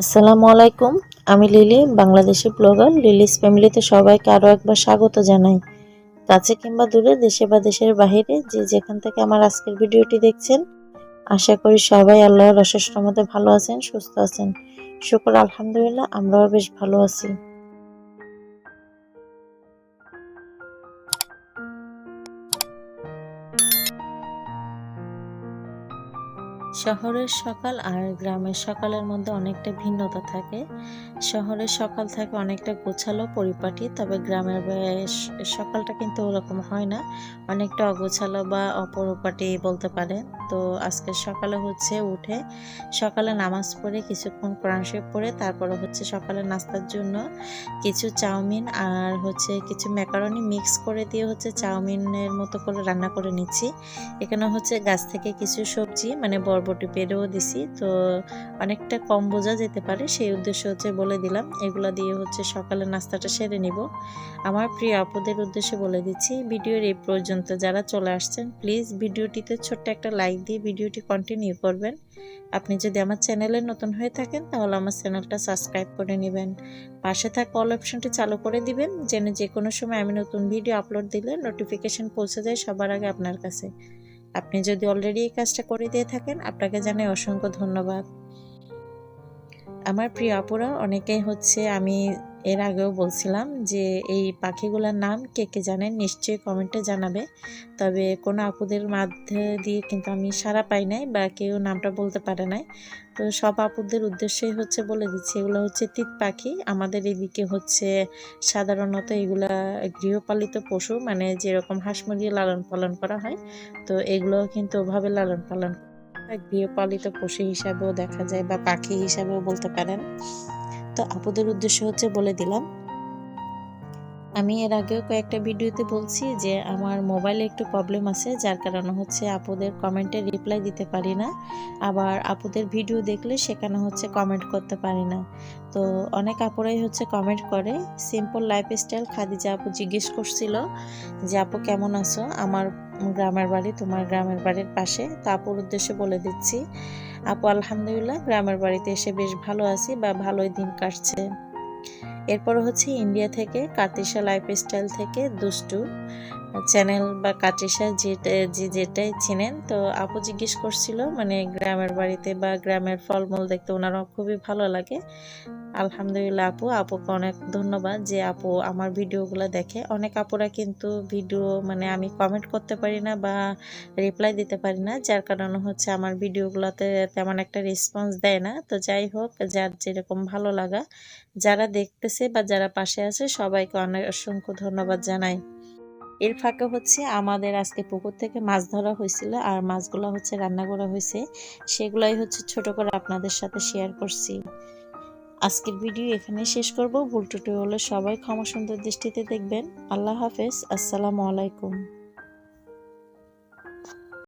আসসালামু আলাইকুম, আমি লিলি বাংলাদেশি ব্লগার। লিলিস ফ্যামিলিতে সবাইকে আরও একবার স্বাগত জানাই। কাছে কিংবা দূরে, দেশে বা দেশের বাহিরে, যে যেখান থেকে আমার আজকের ভিডিওটি দেখছেন, আশা করি সবাই আল্লাহর অশেষ মতো ভালো আছেন, সুস্থ আছেন। শুকর, আলহামদুলিল্লাহ, আমরাও বেশ ভালো আছি। শহরের সকাল আর গ্রামের সকালের মধ্যে অনেকটা ভিন্নতা থাকে। শহরের সকাল থাকে অনেকটা গোছালো, পরিপাটি, তবে গ্রামের সকালটা কিন্তু ওরকম হয় না। অনেকটা অগোছালো বা অপরিপাটি বলতে পারেন। তো আজকে সকালে হচ্ছে উঠে সকালে নামাজ পড়ে কিছুক্ষণ কোরআন শরীফ পড়ে, তারপরে হচ্ছে সকালে নাস্তার জন্য কিছু চাউমিন আর হচ্ছে কিছু ম্যাকারনি মিক্স করে দিয়ে হচ্ছে চাউমিনের মতো করে রান্না করে নিচ্ছি। এখানে হচ্ছে গাছ থেকে কিছু সবজি মানে বরবটি পেরেও দিছি। তো অনেকটা কম বোঝা যেতে পারে, সেই উদ্দেশ্য হচ্ছে বলে দিলাম। এগুলো দিয়ে হচ্ছে সকালে নাস্তাটা সেরে নিব। আমার প্রিয় আপুদের উদ্দেশ্যে বলে দিচ্ছি, ভিডিওর এই পর্যন্ত যারা চলে আসছেন, প্লিজ ভিডিওটিতে ছোট্ট একটা লাইক দিয়ে ভিডিওটি কন্টিনিউ করবেন। আপনি যদি আমার চ্যানেলে নতুন হয়ে থাকেন, তাহলে আমার চ্যানেলটা সাবস্ক্রাইব করে নেবেন। পাশে থাকা অল অপশনটি চালু করে দিবেন, যেন যে কোনো সময় আমি নতুন ভিডিও আপলোড দিলে নোটিফিকেশন পৌঁছে যায় সবার আগে আপনার কাছে। আপনি যদি অলরেডি এই কাজটা করে দিয়ে থাকেন, আপনাকে জানাই অসংখ্য ধন্যবাদ। আমার প্রিয় আপুরা, অনেকেই হচ্ছে আমি এর আগেও বলছিলাম যে এই পাখিগুলোর নাম কে কে জানেন নিশ্চয়ই কমেন্টে জানাবে। তবে কোনো আপুদের মাধ্যমে দিয়ে কিন্তু আমি সারা পাই নাই বা কেউ নামটা বলতে পারে নাই। তো সব আপুদের উদ্দেশ্যেই হচ্ছে বলে দিচ্ছি, এগুলো হচ্ছে তিত পাখি। আমাদের এদিকে হচ্ছে সাধারণত এগুলা গৃহপালিত পশু মানে যেরকম হাঁস মুরগি লালন পালন করা হয়, তো এগুলো কিন্তু ওভাবে লালন পালন গৃহপালিত পশু হিসাবেও দেখা যায় বা পাখি হিসাবেও বলতে পারেন। তো আপুদের উদ্দেশ্য হচ্ছে বলে দিলাম। আমি এর আগেও কয়েকটা ভিডিওতে বলছি যে আমার মোবাইলে একটু প্রবলেম আছে, যার কারণে হচ্ছে আপুদের কমেন্টে রিপ্লাই দিতে পারি না। আবার আপুদের ভিডিও দেখলে সেখানে হচ্ছে কমেন্ট করতে পারি না। তো অনেক আপুরাই হচ্ছে কমেন্ট করে সিম্পল লাইফস্টাইল খাদিজা আপু জিজ্ঞেস করছিল যে, আপু কেমন আছো? আমার গ্রামের বাড়ি তোমার গ্রামের বাড়ির পাশে। তো আপুর উদ্দেশ্যে বলে দিচ্ছি, আপু আলহামদুলিল্লাহ, গ্রামের বাড়িতে এসে বেশ ভালো আছি বা ভালোই দিন কাটছে। এরপর হচ্ছে ইন্ডিয়া থেকে কাতিসা লাইফস্টাইল থেকে দুষ্টু চ্যানেল বা কাটিশা যেটা, যে যেটাই চিনেন, তো আপু জিজ্ঞেস করছিল মানে গ্রামের বাড়িতে বা গ্রামের ফলমূল দেখতে, ওনারও খুবই ভালো লাগে। আলহামদুলিল্লাহ আপু, আপুকে অনেক ধন্যবাদ যে আপু আমার ভিডিওগুলো দেখে। অনেক আপুরা কিন্তু ভিডিও মানে আমি কমেন্ট করতে পারি না বা রিপ্লাই দিতে পারি না, যার কারণে হচ্ছে আমার ভিডিওগুলোতে তেমন একটা রেসপন্স দেয় না। তো যাই হোক, যার যেরকম ভালো লাগা, যারা দেখতেছে বা যারা পাশে আছে, সবাইকে অনেক অসংখ্য ধন্যবাদ জানাই। এর ফাঁকে হচ্ছে আমাদের আজকে পুকুর থেকে মাছ ধরা হয়েছিল আর মাছগুলো হচ্ছে রান্না করা হয়েছে। সেগুলাই হচ্ছে ছোট করে আপনাদের সাথে শেয়ার করছি। আজকের ভিডিও এখানে শেষ করব। ভুল টুটি হলে সবাই ক্ষমা সুন্দর দৃষ্টিতে দেখবেন। আল্লাহ হাফেজ। আসসালামু আলাইকুম।